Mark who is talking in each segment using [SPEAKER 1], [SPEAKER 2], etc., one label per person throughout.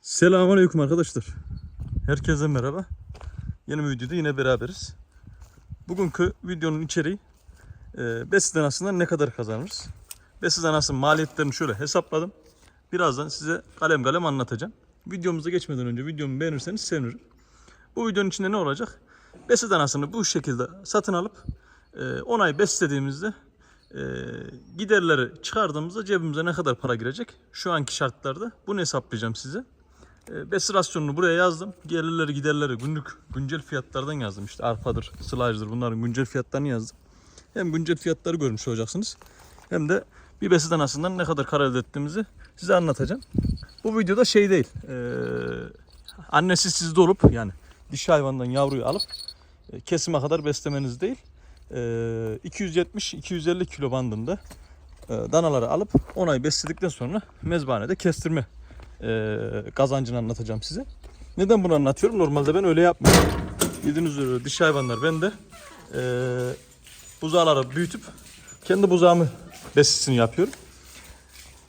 [SPEAKER 1] Selamünaleyküm arkadaşlar. Herkese merhaba. Yeni bir videoda yine beraberiz. Bugünkü videonun içeriği e, besi danasından ne kadar kazanırız? Besi danasının maliyetlerini şöyle hesapladım. Birazdan size kalem kalem anlatacağım. Videomuza geçmeden önce videomu beğenirseniz sevinirim. Bu videonun içinde ne olacak? Besi danasını bu şekilde satın alıp e, 10 ay beslediğimizde e, giderleri çıkardığımızda cebimize ne kadar para girecek? Şu anki şartlarda bunu hesaplayacağım size. E, Besi rasyonunu buraya yazdım. Gelirleri giderleri günlük güncel fiyatlardan yazdım. İşte arpadır, sılajdır bunların güncel fiyatlarını yazdım. Hem güncel fiyatları görmüş olacaksınız. Hem de bir besi danasından ne kadar kar elde ettiğimizi size anlatacağım. Bu videoda şey değil. E, annesi sizde olup yani dişi hayvandan yavruyu alıp e, kesime kadar beslemeniz değil. E, 270-250 kilo bandında e, danaları alıp 10 ay besledikten sonra mezbanede kestirme e, kazancını anlatacağım size. Neden bunu anlatıyorum? Normalde ben öyle yapmıyorum. Bildiğiniz üzere dişi hayvanlar ben de e, buzağları büyütüp kendi buzağımı besisini yapıyorum.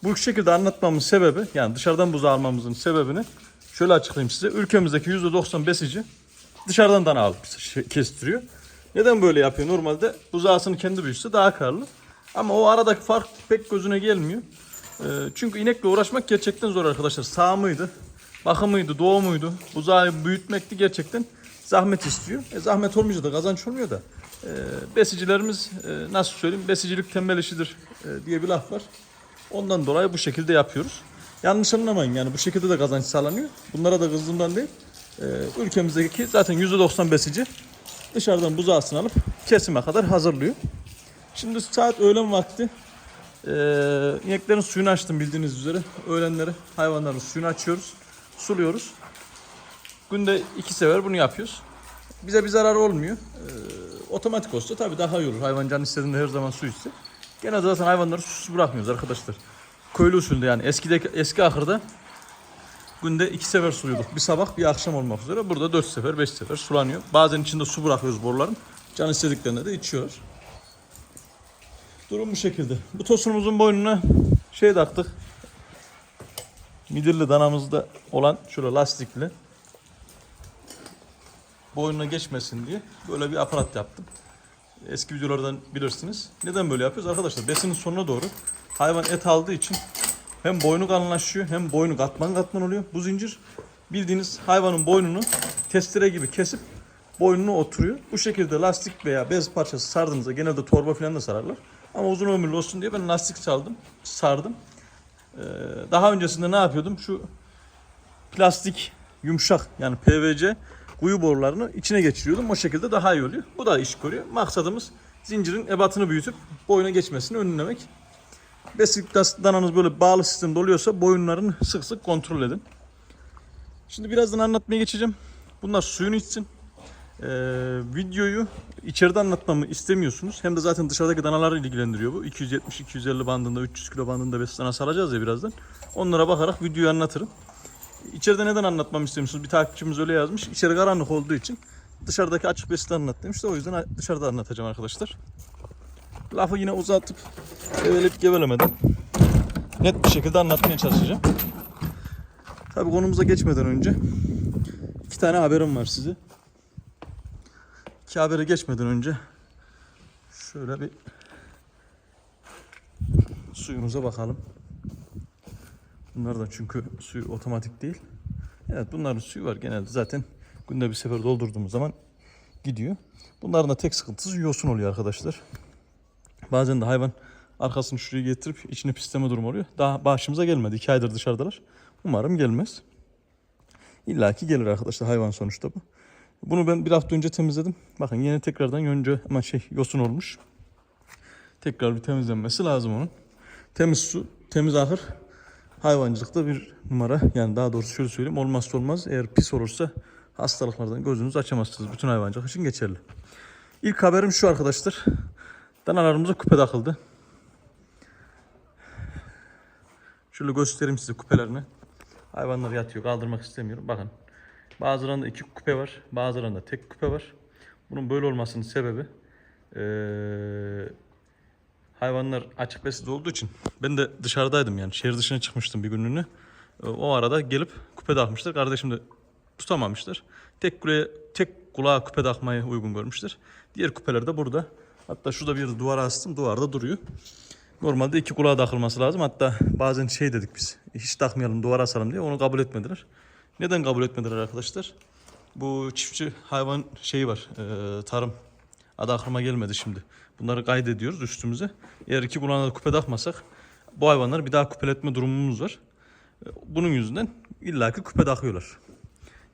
[SPEAKER 1] Bu şekilde anlatmamın sebebi yani dışarıdan buzağı almamızın sebebini şöyle açıklayayım size. Ülkemizdeki %90 besici dışarıdan dana alıp şey- kestiriyor. Neden böyle yapıyor? Normalde buzağısını kendi büyütse daha karlı. Ama o aradaki fark pek gözüne gelmiyor. Ee, çünkü inekle uğraşmak gerçekten zor arkadaşlar. Sağımıydı, bakımıydı, doğumuydu. Buzağı büyütmekti gerçekten zahmet istiyor. E, zahmet olmayınca da kazanç olmuyor da. E, besicilerimiz e, nasıl söyleyeyim besicilik tembel işidir e, diye bir laf var. Ondan dolayı bu şekilde yapıyoruz. Yanlış anlamayın yani bu şekilde de kazanç sağlanıyor. Bunlara da kızdığımdan değil. E, ülkemizdeki zaten %90 besici dışarıdan buzağısını alıp kesime kadar hazırlıyor. Şimdi saat öğlen vakti. Ee, ineklerin suyunu açtım bildiğiniz üzere. Öğlenleri hayvanların suyunu açıyoruz. Suluyoruz. Günde iki sefer bunu yapıyoruz. Bize bir zarar olmuyor. Ee, otomatik olsa tabii daha iyi olur. Hayvan canı istediğinde her zaman su içse. Genelde zaten hayvanları susuz bırakmıyoruz arkadaşlar. Köylü usulde yani eskideki eski ahırda günde iki sefer suluyorduk. Bir sabah bir akşam olmak üzere. Burada dört sefer beş sefer sulanıyor. Bazen içinde su bırakıyoruz boruların. Can istediklerinde de içiyorlar. Durum bu şekilde. Bu tosunumuzun boynuna şey taktık. Midilli danamızda olan şöyle lastikli. Boynuna geçmesin diye böyle bir aparat yaptım. Eski videolardan bilirsiniz. Neden böyle yapıyoruz arkadaşlar? Besinin sonuna doğru hayvan et aldığı için hem boynu kalınlaşıyor hem boynu katman katman oluyor. Bu zincir bildiğiniz hayvanın boynunu testere gibi kesip boynuna oturuyor. Bu şekilde lastik veya bez parçası sardığınızda genelde torba falan da sararlar. Ama uzun ömürlü olsun diye ben lastik saldım, sardım. Ee, daha öncesinde ne yapıyordum? Şu plastik yumuşak yani PVC kuyu borularını içine geçiriyordum. O şekilde daha iyi oluyor. Bu da iş görüyor. Maksadımız zincirin ebatını büyütüp boyuna geçmesini önlemek. Besik dananız böyle bağlı sistemde oluyorsa boyunlarını sık sık kontrol edin. Şimdi birazdan anlatmaya geçeceğim. Bunlar suyunu içsin. Ee, videoyu içeride anlatmamı istemiyorsunuz. Hem de zaten dışarıdaki danaları ilgilendiriyor bu. 270-250 bandında, 300 kilo bandında bes danası alacağız ya birazdan. Onlara bakarak videoyu anlatırım. İçeride neden anlatmamı istemiyorsunuz? Bir takipçimiz öyle yazmış. İçeri karanlık olduğu için dışarıdaki açık besi anlat demiş de o yüzden dışarıda anlatacağım arkadaşlar. Lafı yine uzatıp geveleyip gevelemeden net bir şekilde anlatmaya çalışacağım. Tabi konumuza geçmeden önce iki tane haberim var size. İki habere geçmeden önce şöyle bir suyumuza bakalım. Bunlar da çünkü suyu otomatik değil. Evet bunların suyu var genelde zaten günde bir sefer doldurduğumuz zaman gidiyor. Bunların da tek sıkıntısı yosun oluyor arkadaşlar. Bazen de hayvan arkasını şuraya getirip içini pisleme durumu oluyor. Daha başımıza gelmedi. İki aydır dışarıdalar. Umarım gelmez. İlla ki gelir arkadaşlar hayvan sonuçta bu. Bunu ben bir hafta önce temizledim. Bakın yine tekrardan önce ama şey yosun olmuş. Tekrar bir temizlenmesi lazım onun. Temiz su, temiz ahır hayvancılıkta bir numara. Yani daha doğrusu şöyle söyleyeyim olmazsa olmaz. Eğer pis olursa hastalıklardan gözünüzü açamazsınız. Bütün hayvancılık için geçerli. İlk haberim şu arkadaşlar. Danalarımıza küpe takıldı. Şöyle göstereyim size küpelerini. Hayvanlar yatıyor. Kaldırmak istemiyorum. Bakın. Bazılarında iki küpe var. Bazılarında tek küpe var. Bunun böyle olmasının sebebi eee, hayvanlar açık beside olduğu için ben de dışarıdaydım yani şehir dışına çıkmıştım bir günlüğüne. E, O arada gelip küpeler küpe takmışlar. Kardeşim de tutamamışlar. Tek kuleye, tek kulağa küpe takmayı uygun görmüşler. Diğer küpeler de burada. Hatta şurada bir duvara astım. Duvarda duruyor. Normalde iki kulağa takılması lazım. Hatta bazen şey dedik biz. Hiç takmayalım duvara asalım diye. Onu kabul etmediler. Neden kabul etmediler arkadaşlar? Bu çiftçi hayvan şeyi var. e, tarım. Adı aklıma gelmedi şimdi. Bunları kaydediyoruz üstümüze. Eğer iki kulağına da küpe takmasak bu hayvanları bir daha küpeletme durumumuz var. E, Bunun yüzünden illaki küpe takıyorlar.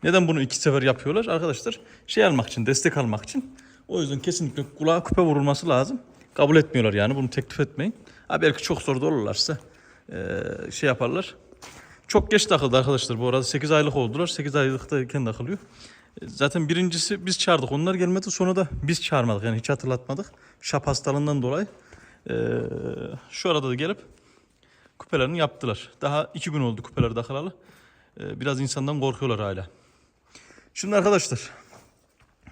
[SPEAKER 1] Neden bunu iki sefer yapıyorlar? Arkadaşlar şey almak için, destek almak için. O yüzden kesinlikle kulağa küpe vurulması lazım. Kabul etmiyorlar yani bunu teklif etmeyin. Ha belki çok zor da olurlarsa eee, şey yaparlar. Çok geç takıldı arkadaşlar bu arada 8 aylık oldular. 8 aylıktayken takılıyor. E, Zaten birincisi biz çağırdık onlar gelmedi sonra da biz çağırmadık yani hiç hatırlatmadık. Şap hastalığından dolayı. Eee, şu arada da gelip küpelerini yaptılar. Daha iki gün oldu küpeler takılalı. Eee, biraz insandan korkuyorlar hala. Şimdi arkadaşlar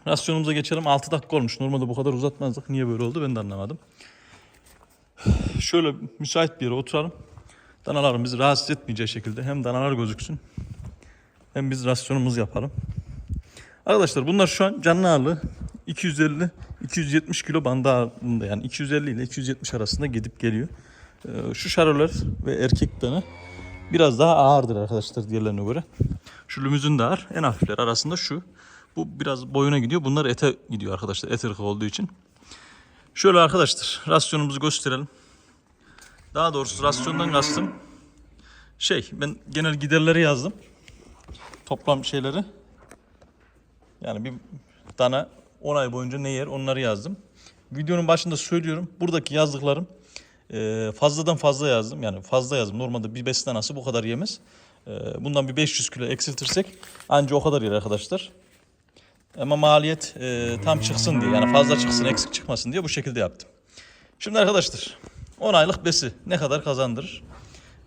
[SPEAKER 1] rasyonumuza geçelim. 6 dakika olmuş. Normalde bu kadar uzatmazdık. Niye böyle oldu ben de anlamadım. Şöyle müsait bir yere oturalım. Danaların bizi rahatsız etmeyeceği şekilde hem danalar gözüksün hem biz rasyonumuzu yapalım. Arkadaşlar bunlar şu an canlı ağırlığı 250 270 kilo bandı yani 250 ile 270 arasında gidip geliyor. Ee, Şu şarolar ve erkek dana biraz daha ağırdır arkadaşlar diğerlerine göre. Şu lümüzün de ağır. En hafifler arasında şu. Bu biraz boyuna gidiyor. Bunlar ete gidiyor arkadaşlar. Et olduğu için. Şöyle arkadaşlar rasyonumuzu gösterelim. Daha doğrusu rasyondan kastım şey ben genel giderleri yazdım. Toplam şeyleri. Yani bir dana 10 ay boyunca ne yer onları yazdım. Videonun başında söylüyorum. Buradaki yazdıklarım e, fazladan fazla yazdım. Yani fazla yazdım. Normalde bir danası bu kadar yemez. E, bundan bir 500 kilo eksiltirsek anca o kadar yer arkadaşlar. Ama maliyet e, tam çıksın diye yani fazla çıksın eksik çıkmasın diye bu şekilde yaptım. Şimdi arkadaşlar 10 aylık besi ne kadar kazandırır?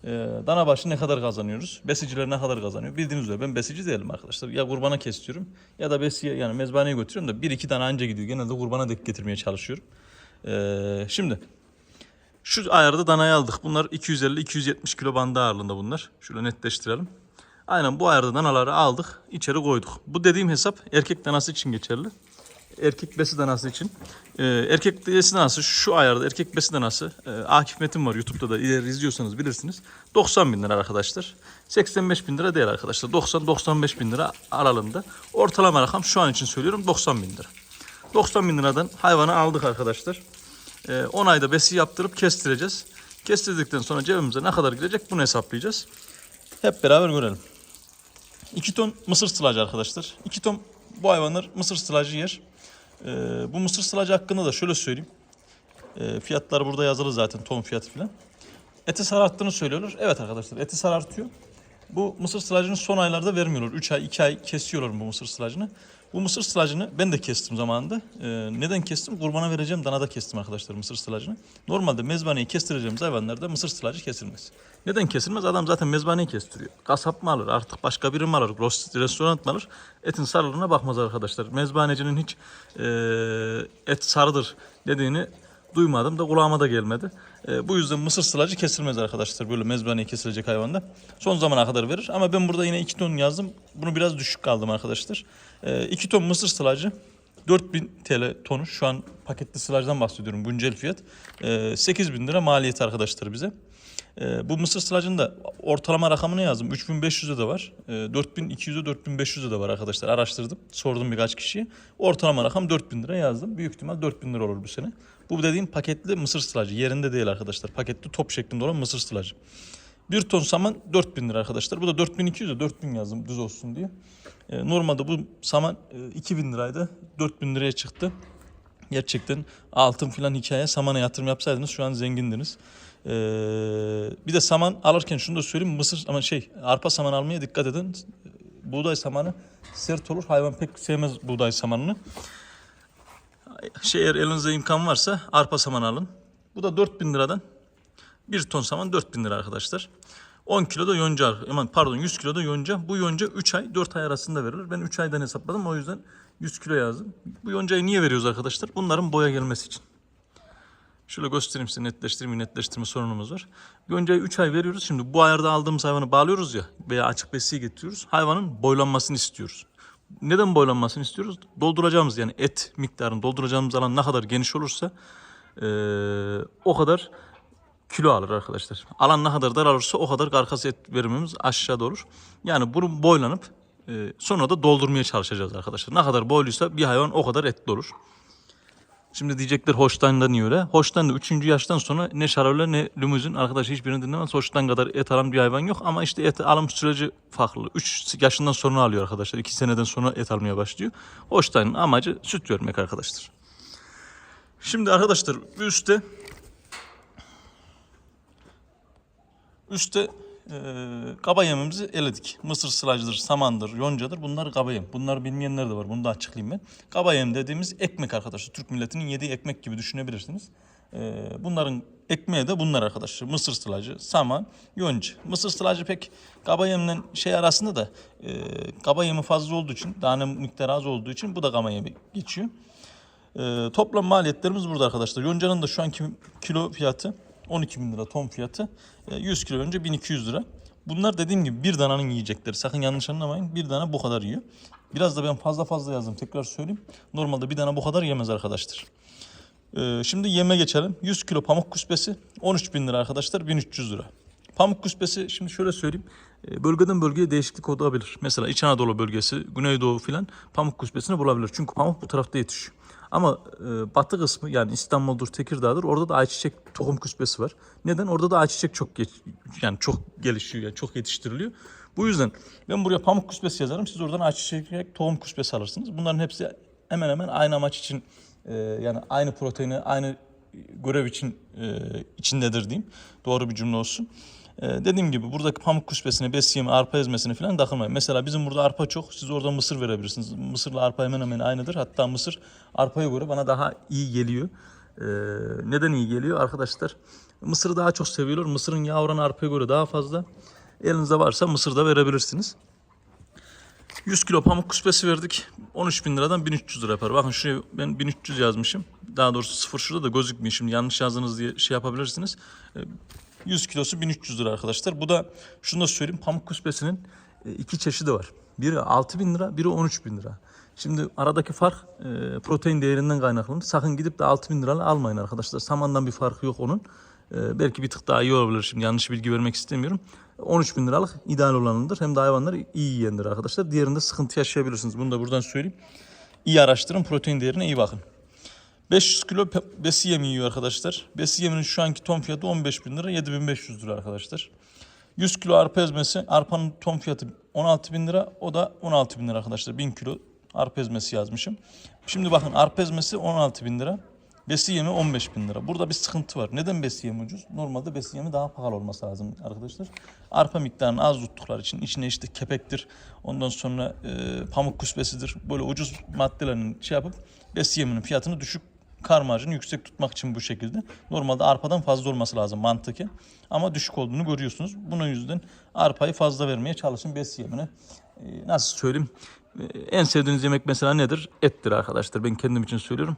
[SPEAKER 1] E, dana başı ne kadar kazanıyoruz? Besiciler ne kadar kazanıyor? Bildiğiniz üzere ben besici değilim arkadaşlar. Ya kurbana kestiriyorum ya da besiye yani mezbaneye götürüyorum da bir iki tane anca gidiyor. Genelde kurbana denk getirmeye çalışıyorum. E, şimdi şu ayarda danayı aldık. Bunlar 250-270 kilo bandı ağırlığında bunlar. Şöyle netleştirelim. Aynen bu ayarda danaları aldık, içeri koyduk. Bu dediğim hesap erkek danası için geçerli. Erkek besi danası için. Ee, erkek besi danası şu ayarda erkek besi danası. E, Akif Metin var YouTube'da da ileri izliyorsanız bilirsiniz. 90 bin lira arkadaşlar. 85 bin lira değil arkadaşlar. 90-95 bin lira aralığında. Ortalama rakam şu an için söylüyorum 90 bin lira. 90 bin liradan hayvanı aldık arkadaşlar. Ee, 10 ayda besi yaptırıp kestireceğiz. Kestirdikten sonra cebimize ne kadar girecek bunu hesaplayacağız. Hep beraber görelim. 2 ton mısır sılacı arkadaşlar. 2 ton bu hayvanlar mısır sılacı yer. Ee, bu mısır sılacı hakkında da şöyle söyleyeyim. Ee, fiyatlar burada yazılı zaten ton fiyatı falan. Eti sararttığını söylüyorlar. Evet arkadaşlar eti sarartıyor. Bu mısır sılacını son aylarda vermiyorlar. 3 ay 2 ay kesiyorlar bu mısır sılacını. Bu mısır sılacını ben de kestim zamanında. Ee, neden kestim? Kurbana vereceğim danada kestim arkadaşlar mısır sılacını. Normalde mezbaneyi kestireceğimiz hayvanlarda mısır sılacı kesilmez. Neden kesilmez? Adam zaten mezbaneyi kestiriyor. Kasap mı alır? Artık başka biri mi alır? Restoran mı alır? Etin sarılığına bakmaz arkadaşlar. Mezbanecinin hiç e, et sarıdır dediğini duymadım da kulağıma da gelmedi. E, bu yüzden mısır sılacı kesilmez arkadaşlar. Böyle mezbaneye kesilecek hayvanda. Son zamana kadar verir. Ama ben burada yine 2 ton yazdım. Bunu biraz düşük kaldım arkadaşlar. 2 ton mısır sılacı 4000 TL tonu. Şu an paketli sılajdan bahsediyorum. Güncel fiyat. E, 8000 lira maliyeti arkadaşlar bize. E, bu mısır sılacının ortalama rakamını yazdım. 3500'e de var. E, 4200'e 4500'e de var arkadaşlar. Araştırdım. Sordum birkaç kişiye. Ortalama rakam 4000 lira yazdım. Büyük ihtimal 4000 lira olur bu sene. Bu dediğim paketli mısır sılacı. Yerinde değil arkadaşlar. Paketli top şeklinde olan mısır sılacı. Bir ton saman 4000 lira arkadaşlar. Bu da 4200 de 4000 yazdım düz olsun diye. E, normalde bu saman e, 2000 liraydı. 4000 liraya çıktı. Gerçekten altın filan hikaye samana yatırım yapsaydınız şu an zengindiniz. Ee, bir de saman alırken şunu da söyleyeyim mısır ama şey arpa saman almaya dikkat edin. Buğday samanı sert olur. Hayvan pek sevmez buğday samanını. Şey eğer elinize imkan varsa arpa saman alın. Bu da 4000 liradan 1 ton saman 4000 lira arkadaşlar. 10 kilo da yonca, aman pardon 100 kilo da yonca. Bu yonca 3 ay 4 ay arasında verilir. Ben 3 aydan hesapladım o yüzden 100 kilo yazdım. Bu yoncayı niye veriyoruz arkadaşlar? Bunların boya gelmesi için. Şöyle göstereyim size netleştirme netleştirme sorunumuz var. Gönceye 3 ay veriyoruz. Şimdi bu ayarda aldığımız hayvanı bağlıyoruz ya veya açık besiye getiriyoruz. Hayvanın boylanmasını istiyoruz. Neden boylanmasını istiyoruz? Dolduracağımız yani et miktarını dolduracağımız alan ne kadar geniş olursa eee, o kadar kilo alır arkadaşlar. Alan ne kadar dar olursa o kadar karkas et verimimiz aşağıda olur. Yani bunu boylanıp e, sonra da doldurmaya çalışacağız arkadaşlar. Ne kadar boyluysa bir hayvan o kadar etli olur. Şimdi diyecekler Holstein'da niye öyle? Holstein'da 3. yaştan sonra ne şaröle ne limuzin arkadaş hiçbirini dinlemez. Holstein kadar et alan bir hayvan yok ama işte et alım süreci farklı. 3 yaşından sonra alıyor arkadaşlar. 2 seneden sonra et almaya başlıyor. Holstein'ın amacı süt vermek arkadaşlar. Şimdi arkadaşlar üstte Üste e, kaba eledik. Mısır sılacıdır, samandır, yoncadır. Bunlar kaba yem. Bunları bilmeyenler de var. Bunu da açıklayayım ben. Kaba yem dediğimiz ekmek arkadaşlar. Türk milletinin yediği ekmek gibi düşünebilirsiniz. E, bunların ekmeği de bunlar arkadaşlar. Mısır sılacı, saman, yonca. Mısır sılacı pek kaba yemle şey arasında da e, kaba fazla olduğu için, tane miktarı az olduğu için bu da kaba yemi geçiyor. Ee, toplam maliyetlerimiz burada arkadaşlar. Yonca'nın da şu anki kilo fiyatı 12 bin lira ton fiyatı. Ee, 100 kilo önce 1200 lira. Bunlar dediğim gibi bir dananın yiyecekleri. Sakın yanlış anlamayın. Bir dana bu kadar yiyor. Biraz da ben fazla fazla yazdım. Tekrar söyleyeyim. Normalde bir dana bu kadar yemez arkadaşlar. Ee, şimdi yeme geçelim. 100 kilo pamuk kuspesi 13 bin lira arkadaşlar 1300 lira. Pamuk kuspesi şimdi şöyle söyleyeyim. e, Bölgeden bölgeye değişiklik olabilir. Mesela İç Anadolu bölgesi, Güneydoğu filan pamuk kuspesini bulabilir. Çünkü pamuk bu tarafta yetişiyor. Ama e, batı kısmı yani İstanbul'dur, Tekirdağ'dır orada da ayçiçek tohum kuspesi var. Neden? Orada da ayçiçek çok geç, yani çok gelişiyor, yani çok yetiştiriliyor. Bu yüzden ben buraya pamuk kuspesi yazarım. Siz oradan ayçiçek tohum kuspesi alırsınız. Bunların hepsi hemen hemen aynı amaç için e, yani aynı proteini, aynı görev için e, içindedir diyeyim. Doğru bir cümle olsun. E, dediğim gibi buradaki pamuk kuspesine, bes yemi, arpa ezmesine falan takılmayın. Mesela bizim burada arpa çok. Siz orada mısır verebilirsiniz. Mısırla arpa hemen hemen aynıdır. Hatta mısır arpaya göre bana daha iyi geliyor. E, neden iyi geliyor? Arkadaşlar mısırı daha çok seviyorlar. Mısırın yağı oranı arpaya göre daha fazla. Elinizde varsa mısır da verebilirsiniz. 100 kilo pamuk kuspesi verdik. 13 bin liradan 1300 lira yapar. Bakın şuraya ben 1300 yazmışım. Daha doğrusu sıfır şurada da gözükmüyor. Şimdi yanlış yazdınız diye şey yapabilirsiniz. Ee, 100 kilosu 1300 lira arkadaşlar. Bu da şunu da söyleyeyim. Pamuk kuspesinin e, iki çeşidi var. Biri 6 bin lira, biri 13 bin lira. Şimdi aradaki fark e, protein değerinden kaynaklanır. Sakın gidip de 6 bin liralı almayın arkadaşlar. Samandan bir farkı yok onun. E, belki bir tık daha iyi olabilir. Şimdi yanlış bilgi vermek istemiyorum. 13 bin liralık ideal olanıdır. Hem de hayvanlar iyi yiyendir arkadaşlar. Diğerinde sıkıntı yaşayabilirsiniz. Bunu da buradan söyleyeyim. İyi araştırın. Protein değerine iyi bakın. 500 kilo besi yemi yiyor arkadaşlar. Besi yeminin şu anki ton fiyatı 15 bin lira, 7500 lira arkadaşlar. 100 kilo arpa ezmesi, arpanın ton fiyatı 16 bin lira, o da 16 bin lira arkadaşlar. 1000 kilo arpa ezmesi yazmışım. Şimdi bakın arpa ezmesi 16 bin lira, besi yemi 15 bin lira. Burada bir sıkıntı var. Neden besi yemi ucuz? Normalde besi yemi daha pahalı olması lazım arkadaşlar. Arpa miktarını az tuttukları için içine işte kepektir, ondan sonra e, pamuk kuspesidir. Böyle ucuz maddelerin şey yapıp besi yeminin fiyatını düşük kar marjını yüksek tutmak için bu şekilde. Normalde arpadan fazla olması lazım mantıken. Ama düşük olduğunu görüyorsunuz. Bunun yüzden arpayı fazla vermeye çalışın besi yemine. Ee, nasıl söyleyeyim? Ee, en sevdiğiniz yemek mesela nedir? Ettir arkadaşlar. Ben kendim için söylüyorum.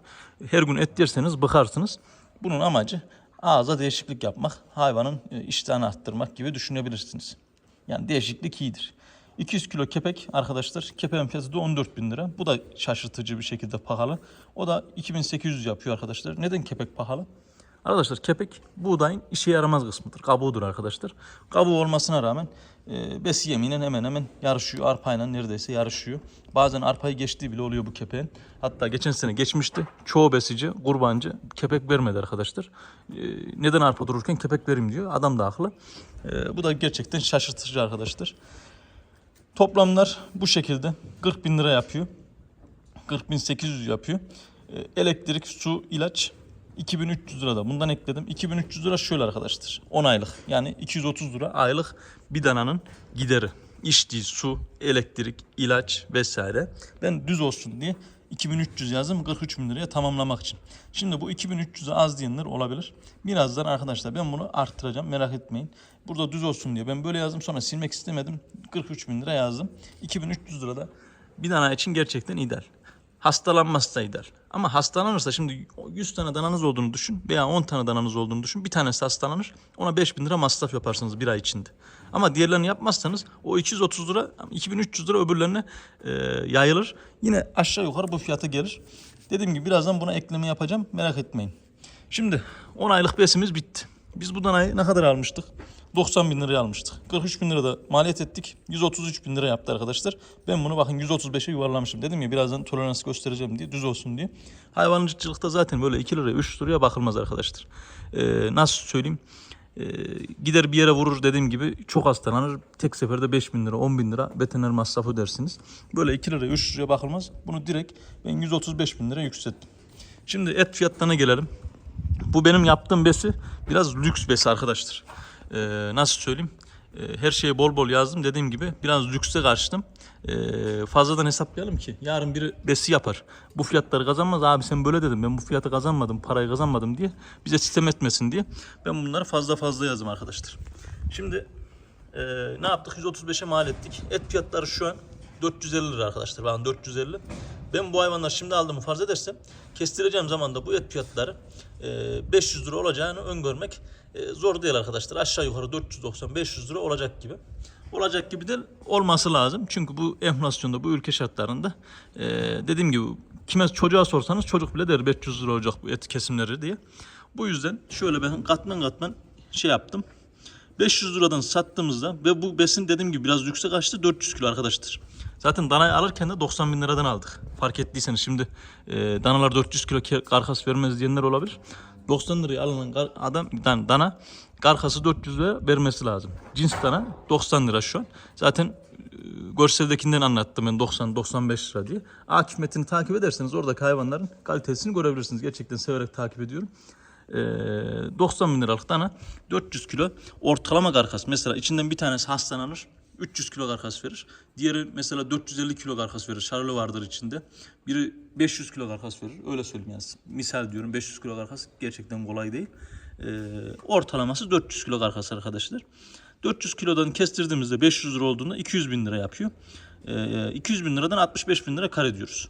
[SPEAKER 1] Her gün et yerseniz bıkarsınız. Bunun amacı ağza değişiklik yapmak, hayvanın e, iştahını arttırmak gibi düşünebilirsiniz. Yani değişiklik iyidir. 200 kilo kepek arkadaşlar. Kepeğin fiyatı da 14 bin lira. Bu da şaşırtıcı bir şekilde pahalı. O da 2800 yapıyor arkadaşlar. Neden kepek pahalı? Arkadaşlar kepek buğdayın işe yaramaz kısmıdır. Kabuğudur arkadaşlar. Kabuğu olmasına rağmen e, besi yemiyle hemen hemen yarışıyor. Arpayla neredeyse yarışıyor. Bazen arpayı geçtiği bile oluyor bu kepeğin. Hatta geçen sene geçmişti. Çoğu besici, kurbancı kepek vermedi arkadaşlar. E, neden arpa dururken kepek verim diyor. Adam da haklı. E, bu da gerçekten şaşırtıcı arkadaşlar. Toplamlar bu şekilde 40 bin lira yapıyor. 40.800 yapıyor. Ee, Elektrik, su, ilaç 2300 lira da bundan ekledim. 2300 lira şöyle arkadaşlar. 10 aylık. Yani 230 lira aylık bir dananın gideri. İçtiği su, elektrik, ilaç vesaire. Ben düz olsun diye 2300 yazdım 43 bin liraya tamamlamak için. Şimdi bu 2300'e az diyenler olabilir. Birazdan arkadaşlar ben bunu arttıracağım merak etmeyin. Burada düz olsun diye ben böyle yazdım sonra silmek istemedim. 43 bin lira yazdım. 2300 lira da bir dana için gerçekten ideal. Hastalanmazsa ideal. Ama hastalanırsa şimdi 100 tane dananız olduğunu düşün veya 10 tane dananız olduğunu düşün. Bir tanesi hastalanır. Ona 5000 lira masraf yaparsınız bir ay içinde. Ama diğerlerini yapmazsanız o 230 lira 2300 lira öbürlerine e, yayılır. Yine aşağı yukarı bu fiyata gelir. Dediğim gibi birazdan buna ekleme yapacağım. Merak etmeyin. Şimdi 10 aylık besimiz bitti. Biz bu danayı ne kadar almıştık? 90 bin liraya almıştık. 43 bin lira da maliyet ettik. 133 bin lira yaptı arkadaşlar. Ben bunu bakın 135'e yuvarlamışım. Dedim ya birazdan tolerans göstereceğim diye düz olsun diye. Hayvancılıkta zaten böyle 2 liraya 3 liraya bakılmaz arkadaşlar. Ee, nasıl söyleyeyim? Ee, gider bir yere vurur dediğim gibi çok hastalanır. Tek seferde 5 bin lira 10 bin lira veteriner masrafı ödersiniz. Böyle 2 liraya 3 liraya bakılmaz. Bunu direkt ben 135 bin lira yükselttim. Şimdi et fiyatlarına gelelim. Bu benim yaptığım besi biraz lüks besi arkadaşlar. Ee, nasıl söyleyeyim? Ee, her şeye bol bol yazdım. Dediğim gibi biraz lükse kaçtım. Ee, fazladan hesaplayalım ki yarın biri besi yapar. Bu fiyatları kazanmaz. Abi sen böyle dedim. Ben bu fiyatı kazanmadım. Parayı kazanmadım diye. Bize sistem etmesin diye. Ben bunları fazla fazla yazdım arkadaşlar. Şimdi ee, ne yaptık? 135'e mal ettik. Et fiyatları şu an 450 lira arkadaşlar. Bakın 450. Ben bu hayvanları şimdi aldığımı farz edersem kestireceğim zaman da bu et fiyatları e, 500 lira olacağını öngörmek e, zor değil arkadaşlar. Aşağı yukarı 490-500 lira olacak gibi. Olacak gibi değil olması lazım. Çünkü bu enflasyonda bu ülke şartlarında e, dediğim gibi kime çocuğa sorsanız çocuk bile der 500 lira olacak bu et kesimleri diye. Bu yüzden şöyle ben katman katman şey yaptım. 500 liradan sattığımızda ve bu besin dediğim gibi biraz yüksek açtı 400 kilo arkadaşlar. Zaten danayı alırken de 90 bin liradan aldık. Fark ettiyseniz şimdi e, danalar 400 kilo karkas vermez diyenler olabilir. 90 liraya alınan adam dan, dana karkası 400 lira vermesi lazım. Cins dana 90 lira şu an. Zaten e, görseldekinden anlattım ben 90-95 lira diye. Akif metini takip ederseniz oradaki hayvanların kalitesini görebilirsiniz. Gerçekten severek takip ediyorum. Ee, 90 bin liralık dana 400 kilo ortalama karkas. Mesela içinden bir tanesi hastalanır. 300 kilo karkas verir. Diğeri mesela 450 kilo karkas verir. Şarlı vardır içinde. Biri 500 kilo karkas verir. Öyle söyleyeyim yani. Misal diyorum 500 kilo karkas gerçekten kolay değil. Ee, ortalaması 400 kilo karkas arkadaşlar. 400 kilodan kestirdiğimizde 500 lira olduğunda 200 bin lira yapıyor. Ee, 200 bin liradan 65 bin lira kar ediyoruz.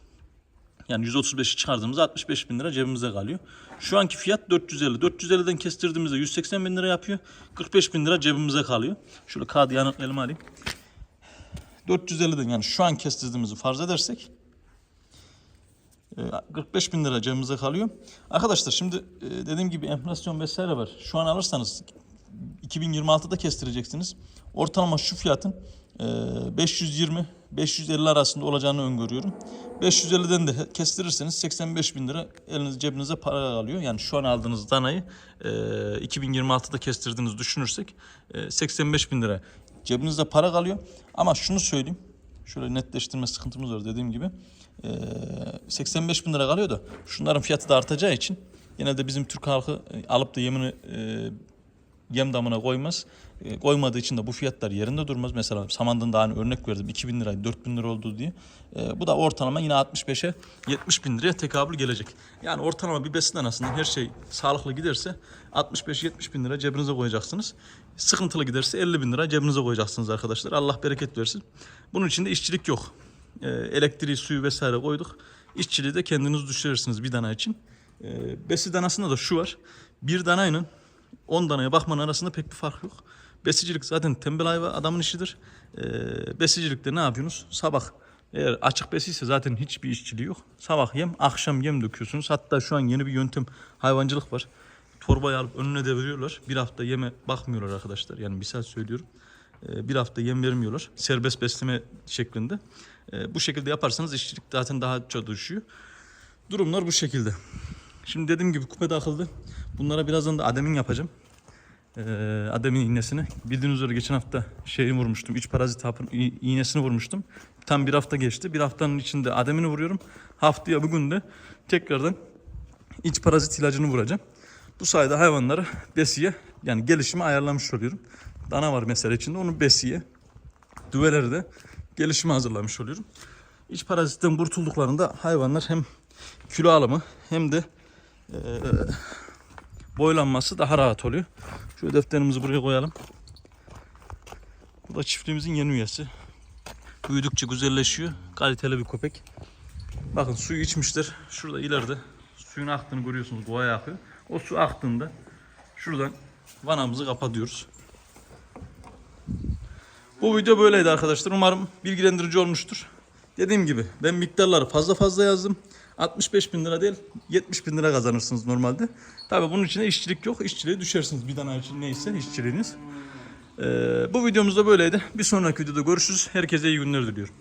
[SPEAKER 1] Yani 135'i çıkardığımızda 65 bin lira cebimizde kalıyor. Şu anki fiyat 450. 450'den kestirdiğimizde 180 bin lira yapıyor. 45 bin lira cebimize kalıyor. Şöyle kağıdı yanık elime alayım. 450'den yani şu an kestirdiğimizi farz edersek e, 45 bin lira cebimize kalıyor. Arkadaşlar şimdi e, dediğim gibi enflasyon vesaire var. Şu an alırsanız 2026'da kestireceksiniz. Ortalama şu fiyatın e, 520 550 arasında olacağını öngörüyorum. 550'den de kestirirseniz 85 bin lira eliniz cebinize para kalıyor. Yani şu an aldığınız danayı e, 2026'da kestirdiğinizi düşünürsek e, 85 bin lira cebinizde para kalıyor. Ama şunu söyleyeyim. Şöyle netleştirme sıkıntımız var dediğim gibi. E, 85 bin lira kalıyor da şunların fiyatı da artacağı için genelde bizim Türk halkı alıp da yemini e, yem damına koymaz. E, koymadığı için de bu fiyatlar yerinde durmaz. Mesela Samandın daha hani örnek verdim 2000 liraydı 4000 lira oldu diye. E, bu da ortalama yine 65'e 70 bin liraya tekabül gelecek. Yani ortalama bir besin danasından her şey sağlıklı giderse 65-70 bin lira cebinize koyacaksınız. Sıkıntılı giderse 50 bin lira cebinize koyacaksınız arkadaşlar. Allah bereket versin. Bunun için de işçilik yok. E, elektriği, suyu vesaire koyduk. İşçiliği de kendiniz düşürürsünüz bir dana için. E, besi danasında da şu var. Bir danayla 10 danaya bakmanın arasında pek bir fark yok. Besicilik zaten tembel hayvan adamın işidir. Ee, besicilikte ne yapıyorsunuz? Sabah eğer açık besiyse zaten hiçbir işçiliği yok. Sabah yem, akşam yem döküyorsunuz. Hatta şu an yeni bir yöntem hayvancılık var. Torbayı alıp önüne de veriyorlar. Bir hafta yeme bakmıyorlar arkadaşlar. Yani misal söylüyorum. Ee, bir hafta yem vermiyorlar. Serbest besleme şeklinde. Ee, bu şekilde yaparsanız işçilik zaten daha çok düşüyor. Durumlar bu şekilde. Şimdi dediğim gibi kupe takıldı. Bunlara birazdan da ademin yapacağım. Ee, ademin iğnesini. Bildiğiniz üzere geçen hafta şeyi vurmuştum. İç parazit hapın iğnesini vurmuştum. Tam bir hafta geçti. Bir haftanın içinde ademini vuruyorum. Haftaya bugün de tekrardan iç parazit ilacını vuracağım. Bu sayede hayvanları besiye yani gelişimi ayarlamış oluyorum. Dana var mesela içinde onu besiye. Düveleri de gelişime hazırlamış oluyorum. İç parazitten kurtulduklarında hayvanlar hem kilo alımı hem de eee, boylanması daha rahat oluyor. Şu defterimizi buraya koyalım. Bu da çiftliğimizin yeni üyesi. Büyüdükçe güzelleşiyor. Kaliteli bir köpek. Bakın suyu içmişler. Şurada ileride suyun aktığını görüyorsunuz. Kovaya akıyor. O su aktığında şuradan vanamızı kapatıyoruz. Bu video böyleydi arkadaşlar. Umarım bilgilendirici olmuştur. Dediğim gibi ben miktarları fazla fazla yazdım. 65 bin lira değil 70 bin lira kazanırsınız normalde. Tabi bunun içinde işçilik yok. İşçiliğe düşersiniz bir tane için neyse işçiliğiniz. Ee, bu videomuz da böyleydi. Bir sonraki videoda görüşürüz. Herkese iyi günler diliyorum.